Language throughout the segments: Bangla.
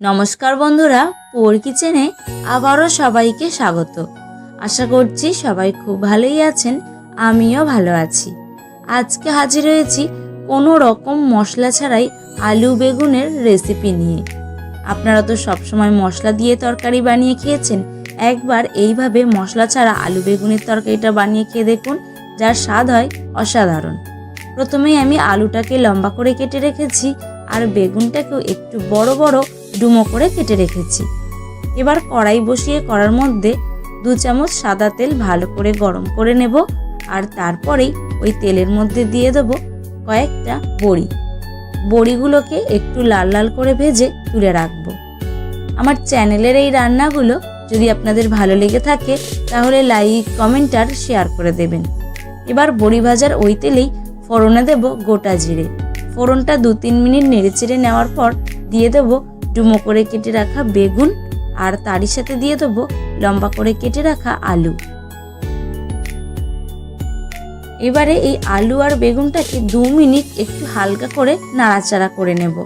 নমস্কার বন্ধুরা, পোর কিচেনে আবারও সবাইকে স্বাগত। আশা করছি সবাই খুব ভালোই আছেন, আমিও ভালো আছি। আজকে হাজির হয়েছি কোনো রকম মশলা ছাড়াই আলু বেগুনের রেসিপি নিয়ে। আপনারা তো সবসময় মশলা দিয়ে তরকারি বানিয়ে খেয়েছেন, একবার এইভাবে মশলা ছাড়া আলু বেগুনের তরকারিটা বানিয়ে খেয়ে দেখুন, যার স্বাদ হয় অসাধারণ। প্রথমেই আমি আলুটাকে লম্বা করে কেটে রেখেছি, আর বেগুনটাকেও একটু বড় বড় ডুমো করে কেটে রেখেছি। এবার কড়াই বসিয়ে কড়ার মধ্যে দু চামচ সাদা তেল ভালো করে গরম করে নেব আর তারপরেই ওই তেলের মধ্যে দিয়ে দেবো কয়েকটা বড়ি। বড়িগুলোকে একটু লাল লাল করে ভেজে তুলে রাখব। আমার চ্যানেলের এই রান্নাগুলো যদি আপনাদের ভালো লেগে থাকে, তাহলে লাইক, কমেন্ট আর শেয়ার করে দেবেন। এবার বড়ি ভাজার ওই তেলেই ফোড়নে দেব গোটা জিরে। ফোড়নটা দু তিন মিনিট নেড়েচেড়ে নেওয়ার পর দিয়ে দেবো ডুমো করে কেটে রাখা বেগুন আর তারই সাথে দিয়ে দেবো লম্বা করে কেটে রাখা আলু। এবারে এই আলু আর বেগুনটাকে দু মিনিট একটু হালকা করে নাড়াচাড়া করে নেব।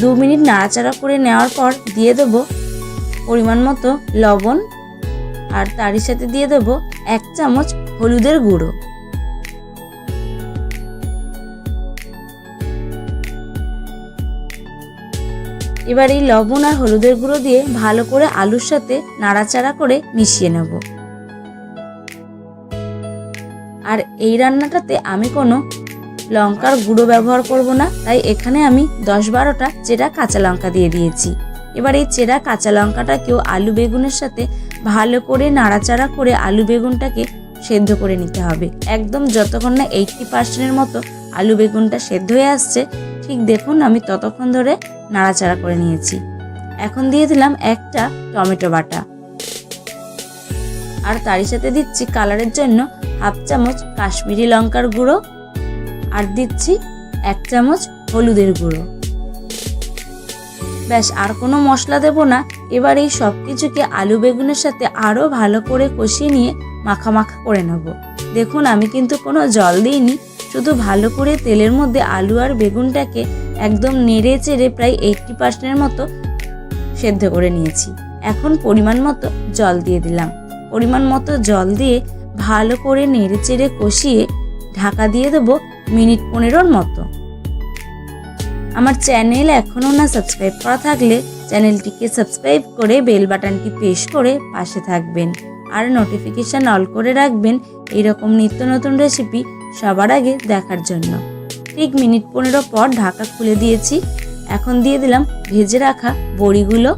দু মিনিট নাড়াচাড়া করে নেওয়ার পর দিয়ে দেব পরিমাণ মতো লবণ আর তারই সাথে দিয়ে দেব এক চামচ হলুদের গুঁড়ো। এবার এই লবণ আর হলুদের গুঁড়ো দিয়ে ভালো করে আলুর সাথে নাড়াচাড়া করে মিশিয়ে নেব। আর এই রান্নাটাতে আমি কোনো লঙ্কার গুঁড়ো ব্যবহার করব না, তাই এখানে আমি দশ বারোটা চেরা কাঁচা লঙ্কা দিয়ে দিয়েছি। এবার এই চেরা কাঁচা লঙ্কাটাকেও আলু বেগুনের সাথে ভালো করে নাড়াচাড়া করে আলু বেগুনটাকে সেদ্ধ করে নিতে হবে। একদম যতক্ষণ না এইটটি পার্সেন্টের মতো আলু বেগুনটা সেদ্ধ হয়ে আসছে, ঠিক দেখুন আমি ততক্ষণ ধরে নাড়াচাড়া করে নিয়েছি। এখন দিয়ে দিলাম একটা টমেটো বাটা। আর তারই সাথে দিচ্ছি কালারের জন্য হাফ চামচ কাশ্মীরি লঙ্কার গুঁড়ো আর দিচ্ছি এক চামচ হলুদের গুঁড়ো। ব্যাস, আর কোনো মশলা দেব না। এবার এই সব কিছুকে আলু বেগুনের সাথে আরও ভালো করে কষিয়ে নিয়ে মাখা মাখা করে নেব। দেখুন আমি কিন্তু কোনো জল দিইনি শুধু ভালো করে তেলের মধ্যে আলু আর বেগুনটাকে একদম নেড়ে চেড়ে প্রায় এইটটি পার্সেন্টের মতো সেদ্ধ করে নিয়েছি। এখন পরিমাণ মতো জল দিয়ে দিলাম। পরিমাণ মতো জল দিয়ে ভালো করে নেড়ে চেড়ে কষিয়ে ঢাকা দিয়ে দেবো মিনিট পনেরোর মতো। আমার চ্যানেল এখনও না সাবস্ক্রাইব করা থাকলে চ্যানেলটিকে সাবস্ক্রাইব করে বেল বাটনটি প্রেস করে পাশে থাকবেন। আর নোটিফিকেশান অল করে রাখবেন। এইরকম নিত্য নতুন রেসিপি সবার আগে দেখার জন্য। ঠিক মিনিট পনেরো পর ঢাকা খুলে দিয়েছি। এখন দিয়ে দিলাম ভেজে রাখা বড়িগুলো।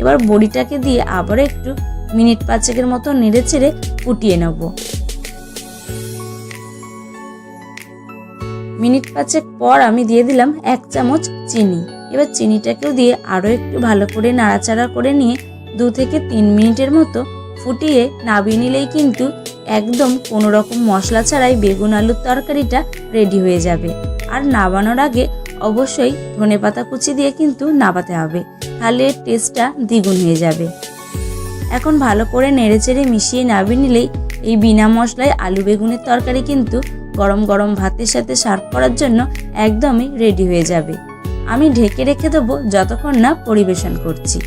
এবার বড়িটাকে দিয়ে আবার একটু মিনিট পাঁচেকের মতো নেড়ে চেড়ে ফুটিয়ে নেব। মিনিট পাঁচেক পর আমি দিয়ে দিলাম এক চামচ চিনি। এবার চিনিটাকেও দিয়ে আরও একটু ভালো করে নাড়াচাড়া করে নিয়ে দু থেকে তিন মিনিটের মতো ফুটিয়ে নাবিয়ে নিলেই কিন্তু একদম কোনো রকম মশলা ছাড়াই বেগুন আলুর তরকারিটা রেডি হয়ে যাবে। আর নাবানোর আগে অবশ্যই ধনে পাতা কুচি দিয়ে কিন্তু নাবাতে হবে, তাহলে টেস্টটা দ্বিগুণ হয়ে যাবে। এখন ভালো করে নেড়েচেড়ে মিশিয়ে নাবিয়ে নিলেই এই বিনা মশলায় আলু বেগুনের তরকারি কিন্তু গরম গরম ভাতের সাথে সার্ভ করার জন্য একদমই রেডি হয়ে যাবে। আমি ঢেকে রেখে দেবো যতক্ষণ না পরিবেশন করছি।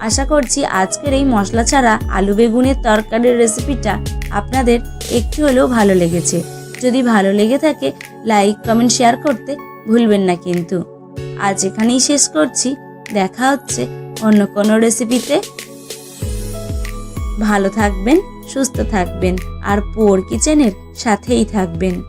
আশা করছি আজকের এই মশলা ছাড়া আলু বেগুনের তরকারির রেসিপিটা আপনাদের একটি হলেও ভালো লেগেছে। যদি ভালো লেগে থাকে লাইক কমেন্ট শেয়ার করতে ভুলবেন না কিন্তু। আজ এখানেই শেষ করছি। দেখা হচ্ছে অন্য কোনো রেসিপিতে ভালো থাকবেন, সুস্থ থাকবেন, আর পোর কিচেনের সাথেই থাকবেন।